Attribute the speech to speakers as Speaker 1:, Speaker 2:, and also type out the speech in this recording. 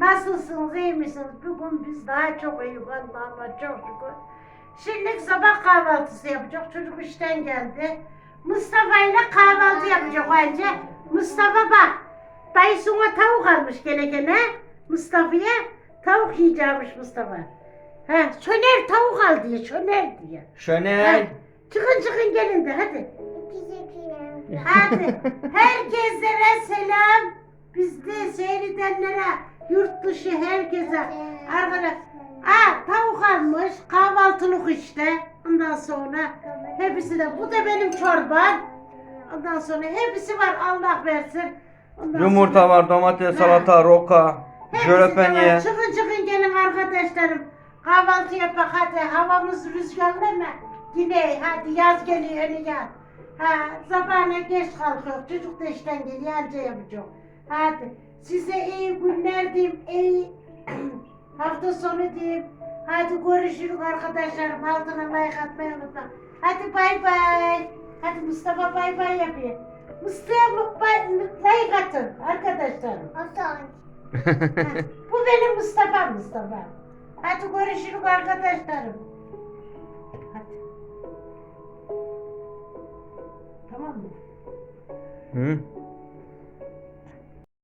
Speaker 1: Nasılsınız, iyi misiniz? Bugün biz daha çok iyiyiz Allah'ıma çok şükür. Şimdi sabah kahvaltısı yapacak. Çocuk işten geldi. Mustafa ile kahvaltı yapacak önce. Mustafa bak. Dayısına tavuk almış gene gene. Mustafa'ya tavuk yiyeceğimiş Mustafa. He, şöner tavuk al diye, şöner diye.
Speaker 2: Şönel.
Speaker 1: He, çıkın çıkın gelin de hadi. Hadi. Herkeslere selam. Seyredenlere, yurt dışı herkese. Arkadaş. Aa, tavuk almış. Kahvaltılık işte. Ondan sonra hepsi de. Bu da benim çorbam. Ondan sonra hepsi var Allah versin. Ondan
Speaker 2: Yumurta
Speaker 1: sonra-
Speaker 2: var, domates, salata, roka,
Speaker 1: Hepsi de var.
Speaker 2: jölepenye.
Speaker 1: Çıkın çıkın gelin arkadaşlarım. Kahvaltı yapak hadi. Havamız rüzgarlı mı? Yine hadi yaz geliyor yeni yaz. Ha, sabahına geç kalkıyor. Çocuk da işten geliyor anca yapacak. Hadi. Size iyi günler diyeyim. iyi hafta sonu diyeyim. Hadi görüşürüz arkadaşlarım. Altına like atmayı unutma. Hadi bay bay. Hadi Mustafa bay bay yapıyor. Mustafa bay, like atın arkadaşlarım. Ha, Bu benim Mustafa Mustafa. Hadi görüşürüz arkadaşlarım. Hadi. Tamam mı?
Speaker 2: Hı?